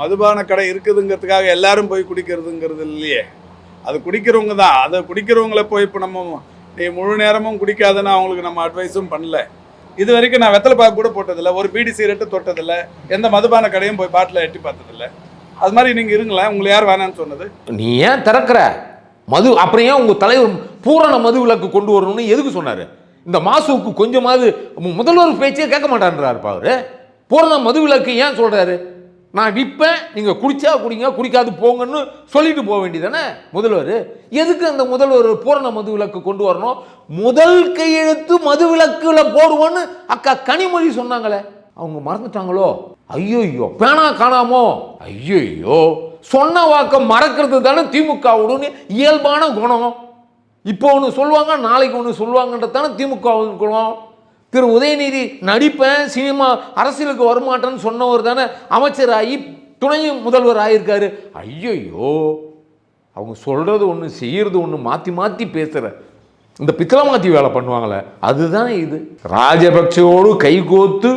மதுபான கடை இருக்குதுங்கிறதுக்காக எல்லாரும் போய் குடிக்கிறதுங்கிறது இல்லையே. அது குடிக்கிறவங்க தான். அதை குடிக்கிறவங்கள போய் இப்போ நம்ம நீ முழு நேரமும் குடிக்காதுன்னு அவங்களுக்கு நம்ம அட்வைஸும் பண்ணல. இது வரைக்கும் நான் வெத்தலை பாக்கு கூட போட்டதில்லை. ஒரு பீடி சிகரெட்டு தொட்டதில்லை. எந்த மதுபான கடையும் போய் பாட்டில் எட்டி பார்த்ததில்ல. அது மாதிரி நீங்கள் இருங்களேன். உங்களை யார் வேணான்னு சொன்னது? நீ ஏன் திறக்கிற? மது அப்புறம் ஏன் உங்கள் தலைவர் பூரண மது விலக்கு கொண்டு வரணும்னு எதுக்கு சொன்னார்? இந்த மாசுவுக்கு கொஞ்சமாவது முதல்வர் பேச்சே கேட்க மாட்டான்றாருப்பா அவர் பூரண மது விளக்கு ஏன் சொல்கிறாரு நான் விற்பேன் நீங்கள் குடிச்சா குடிங்க குடிக்காது போங்கன்னு சொல்லிட்டு போக வேண்டியதானே முதல்வர். எதுக்கு அந்த முதல்வர் பூரண மது விலக்கு கொண்டு வரணும்? முதல் கையெழுத்து மது விலக்குல போடுவோன்னு அக்கா கனிமொழி சொன்னாங்களே. அவங்க மறந்துட்டாங்களோ? ஐயோ பேனா காணாமோ? ஐயோ சொன்ன வாக்க மறக்கிறது தானே திமுகவுடன் இயல்பான குணம். இப்போ ஒன்று சொல்லுவாங்க நாளைக்கு ஒன்று சொல்லுவாங்கன்றது தானே திமுக குணம். திரு உதயநிதி நடிப்பேன் சினிமா அரசியலுக்கு வரமாட்டேன்னு சொன்னவர் தானே அமைச்சராகி துணை முதல்வர் ஆயிருக்காரு. ஐயையோ அவங்க சொல்கிறது ஒன்று செய்கிறது ஒன்று மாற்றி மாற்றி பேசுகிற இந்த பித்தளை மாற்றி வேலை பண்ணுவாங்களே அதுதான் இது. ராஜபக்சோடு கைகோத்து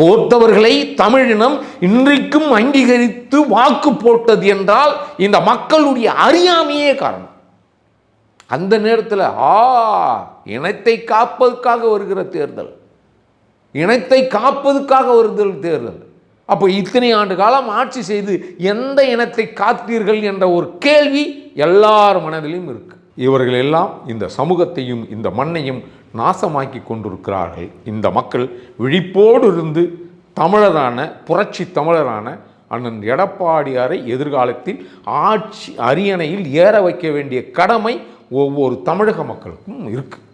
கோத்தவர்களை தமிழினம் இன்றைக்கும் அங்கீகரித்து வாக்கு போட்டது என்றால் இந்த மக்களுடைய அறியாமையே காரணம். அந்த நேரத்தில் ஆ இனத்தை காப்பதற்காக வருகிற தேர்தல். இனத்தை காப்பதற்காக வருதல் தேர்தல். அப்போ இத்தனை ஆண்டு காலம் ஆட்சி செய்து எந்த இனத்தை காத்தீர்கள் என்ற ஒரு கேள்வி எல்லார் மனதிலும் இருக்கு. இவர்கள் எல்லாம் இந்த சமூகத்தையும் இந்த மண்ணையும் நாசமாக்கி கொண்டிருக்கிறார்கள். இந்த மக்கள் விழிப்போடு இருந்து தமிழரான புரட்சி தமிழரான அண்ணன் எடப்பாடியாரை எதிர்காலத்தில் ஆட்சி அரியணையில் ஏற வைக்க வேண்டிய கடமை ஒவ்வொரு தமிழக மக்களுக்கும் இருக்குது